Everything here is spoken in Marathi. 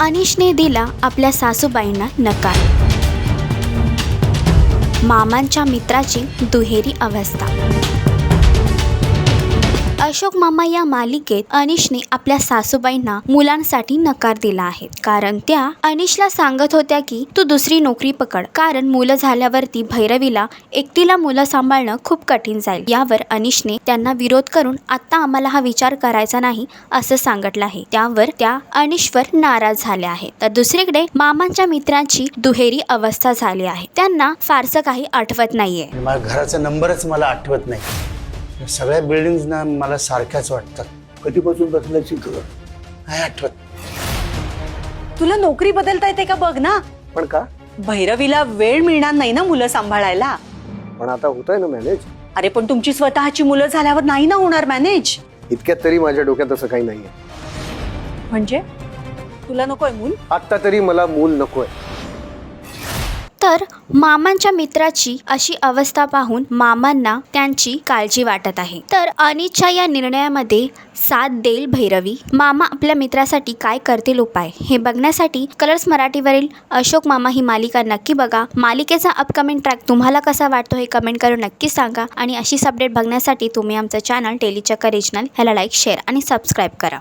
अनिशने दिला आपल्या सासूबाईंना नकार. मामांच्या मित्राची दुहेरी अवस्था. अशोक मामा या मालिकेत अनिशने आपल्या सासूबाईंना मुलांसाठी नकार दिला आहे. कारण त्या अनिशला सांगत होत्या की तू दुसरी नोकरी पकड. कारण मुलं झाल्यावरती भैरवीला एकटीला मुलं सांभाळणं खूप कठीण जाईल. यावर अनिशने त्यांना विरोध करून आता आम्हाला हा विचार करायचा नाही असं सांगितलं आहे. त्यावर त्या अनिशवर नाराज झाल्या आहेत. तर दुसरीकडे मामांच्या मित्रांची दुहेरी अवस्था झाली आहे. त्यांना फारसं काही आठवत नाहीये. घराचा नंबरच मला आठवत नाही. या सगळ्या बिल्डिंग ना मला सारख्याच वाटतात. कधीपासून बसल्याची तुला नाही आठवत. तुला नोकरी बदलता येते का बघ ना? पण का? भैरवीला वेळ मिळणार नाही ना मुलं सांभाळायला. पण आता होत आहे ना मॅनेज अरे पण तुमची स्वतःची मुलं झाल्यावर नाही ना होणार मॅनेज इतक्यात तरी माझ्या डोक्यात असं काही नाहीये. म्हणजे? तुला नकोय मूल? आत्ता तरी मला मूल नकोय. तर मामांच्या मित्राची अशी अवस्था पाहून मामांना त्यांची काळजी वाटत आहे. तर अनिच्छा या निर्णयामध्ये साथ देईल भैरवी. मामा आपल्या मित्रासाठी काय करतील उपाय हे बघण्यासाठी कलर्स मराठीवरील अशोक मामा ही मालिका नक्की बघा. मालिकेचा अपकमिंग ट्रॅक तुम्हाला कसा वाटतो हे कमेंट करून नक्की सांगा. आणि अशीच अपडेट बघण्यासाठी तुम्ही आमचं चॅनल टेलीचक्कर रिजनल ह्याला लाईक शेअर आणि सबस्क्राईब करा.